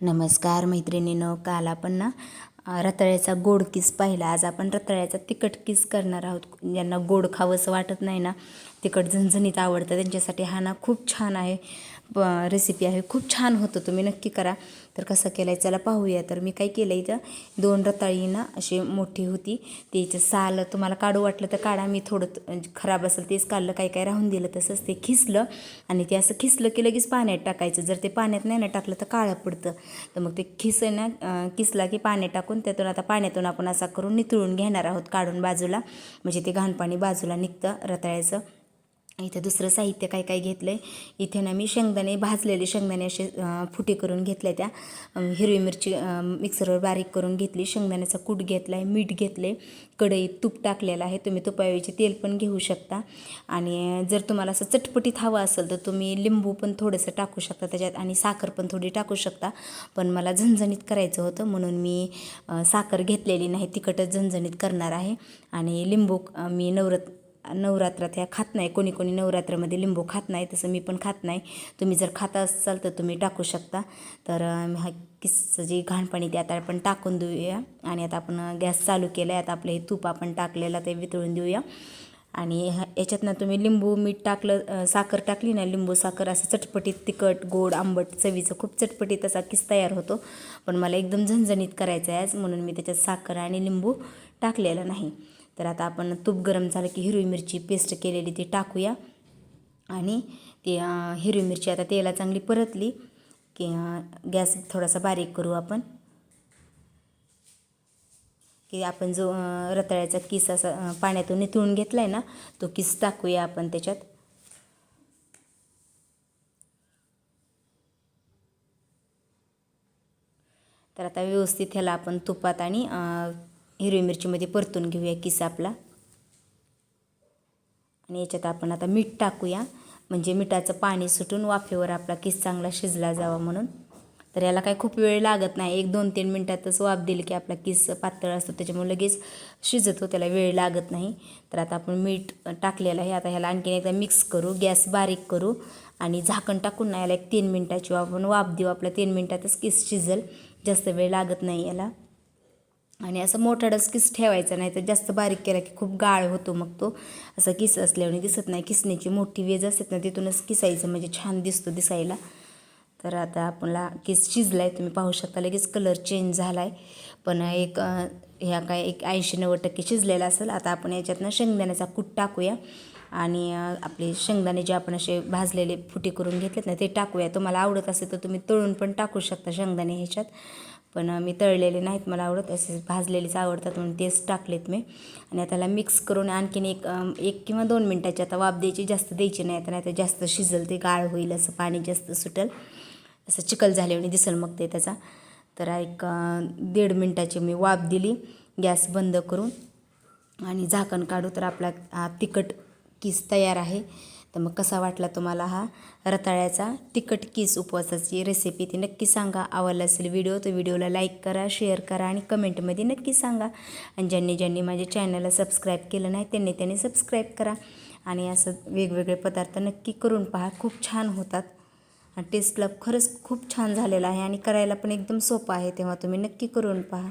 नमस्कार मैत्रिणीनं काल आपण ना रताळ्याचा गोड किस पाहिला. आज आपण रताळ्याचा तिखट किस करणार आहोत. ज्यांना गोड खावंसं वाटत नाही ना तिखट झणझणीत आवडतं. त्यांच्यासाठी हा ना खूप छान आहे रेसिपी आहे. खूप छान होतं. तुम्ही नक्की करा. तर कसं केलं आहे चला पाहूया. तर मी काय केलं इथं? दोन रताळी ना अशी मोठी होती. त्याचं साल तुम्हाला काढू वाटलं तर काढा. मी थोडं म्हणजे खराब असेल तेच काढलं. काय काय राहून दिलं तसंच ते खिसलं. आणि ते असं खिसलं की लगेच पाण्यात टाकायचं. जर ते पाण्यात नाही ना टाकलं तर काळं पडतं. तर मग ते खिस ना किसला की पाण्यात टाकून त्यातून आता पाण्यातून आपण असा करून नितळून घेणार आहोत काढून बाजूला. म्हणजे ते घाण पाणी बाजूला निघतं रताळ्याचं. इथं दुसरं साहित्य काय काय घेतलं आहे इथे ना मी शेंगदाणे भाजलेले शेंगदाणे असे फुटे करून घेतल्या त्या. हिरवी मिरची मिक्सरवर बारीक करून घेतली. शेंगदाण्याचा कूट घेतला आहे मीठ घेतले कढईत तूप टाकलेलं आहे. तुम्ही तुपाऐवजी तेल पण घेऊ शकता. आणि जर तुम्हाला असं चटपटीत हवं असेल तर तुम्ही लिंबू पण थोडंसं टाकू शकता त्याच्यात आणि साखर पण थोडी टाकू शकता. पण मला झणझणीत करायचं होतं म्हणून मी साखर घेतलेली नाही. तिखटच झणझणीत करणार आहे. आणि लिंबू मी नवरत नवरात्रात ह्या खात नाही. कोणी कोणी नवरात्रामध्ये लिंबू खात नाही तसं मी पण खात नाही. तुम्ही जर खात असाल तर तुम्ही टाकू शकता. तर हा किस्सं जे घाण पाणी ते आता आपण टाकून देऊया. आणि आता आपण गॅस चालू केला आहे आता आपलं हे तूप आपण टाकलेलं ते वितळून देऊया. आणि ह्या तुम्ही लिंबू मीठ टाकलं साखर टाकली ना लिंबू साखर असं चटपटीत तिखट गोड आंबट चवीचं खूप चटपटीत असा किस तयार होतो. पण मला एकदम झणझणीत करायचं आहे आज. म्हणून मी त्याच्यात साखर आणि लिंबू टाकलेला नाही. तर आता आपण तूप गरम झालं की हिरवी मिरची पेस्ट केलेली ती टाकूया. आणि ती हिरवी मिरची आता तेला चांगली परतली की गॅस थोडासा बारीक करू आपण. की आपण जो रताळ्याचा किस असा पाण्यातून निथळून घेतला आहे ना तो किस टाकूया आपण त्याच्यात. तर आता व्यवस्थित ह्याला आपण तुपात आणि हिरवी मिरचीमध्ये परतून घेऊया किस आपला. आणि याच्यात आपण आता मीठ टाकूया. म्हणजे मिठाचं पाणी सुटून वाफेवर आपला किस चांगला शिजला जावा म्हणून. तर याला काही खूप वेळ लागत नाही. एक दोन तीन मिनटातच वाफ दिली की आपला किस पातळ असतो. त्याच्यामुळे लगेच शिजतो त्याला वेळ लागत नाही. तर आता आपण मीठ टाकलेलं आहे. आता ह्याला आणखीन एकदा मिक्स करू. गॅस बारीक करू. आणि झाकण टाकून ना याला एक तीन मिनटाची आपण वाफ देऊ. आपल्या तीन मिनटातच किस शिजल. जास्त वेळ लागत नाही याला. आणि असं मोठा किस ठेवायचा नाही तर जास्त बारीक केला की खूप गाळ होतो मग तो. असं किस असल्याने दिसत नाही. किसण्याची मोठी वेज असते ना तिथूनच किसायचं म्हणजे छान दिसतो दिसायला. तर आता आपला किस शिजला आहे तुम्ही पाहू शकता लगेच कलर चेंज झाला आहे पण एक ह्या काय एक ऐंशी नव्वद टक्के शिजलेला असेल आता आपण याच्यातनं शेंगदाण्याचा कूट टाकूया. आणि आपले शेंगदाणे जे आपण असे भाजलेले फुटे करून घेतलेत ना ते टाकूया. तुम्हाला आवडत असेल तर तुम्ही तळून पण टाकू शकता शेंगदाणे ह्याच्यात. पण मी तळलेले नाहीत मला आवडत असे भाजलेलेच आवडतात म्हणून तेच टाकलेत मी. आणि आता त्याला मिक्स करून आणखीन एक एक किंवा दोन मिनटाची आता वाफ द्यायची जास्त द्यायची नाही आता नाही तर जास्त शिजल ते गाळ होईल असं पाणी जास्त सुटेल असं चिकल झाल्याने दिसल मग ते त्याचा. तर एक दीड मिनटाची मी वाफ दिली गॅस बंद करून. आणि झाकण काढू तर आपला हा तिखट किस तयार आहे. तर मग कसा वाटला तुम्हाला हा रताळ्याचा तिखट किस उपवासाची रेसिपी ती नक्की सांगा. आवडला असेल व्हिडिओ तर व्हिडिओला लाईक करा शेअर करा आणि कमेंटमध्ये नक्की सांगा. आणि ज्यांनी ज्यांनी माझ्या चॅनलला सबस्क्राईब केलं नाही त्यांनी त्यांनी सबस्क्राईब करा. आणि असं वेगवेगळे पदार्थ नक्की करून पहा. खूप छान होतात. टेस्टला खरंच खूप छान झालेला आहे आणि करायला पण एकदम सोपं आहे तेव्हा तुम्ही नक्की करून पहा.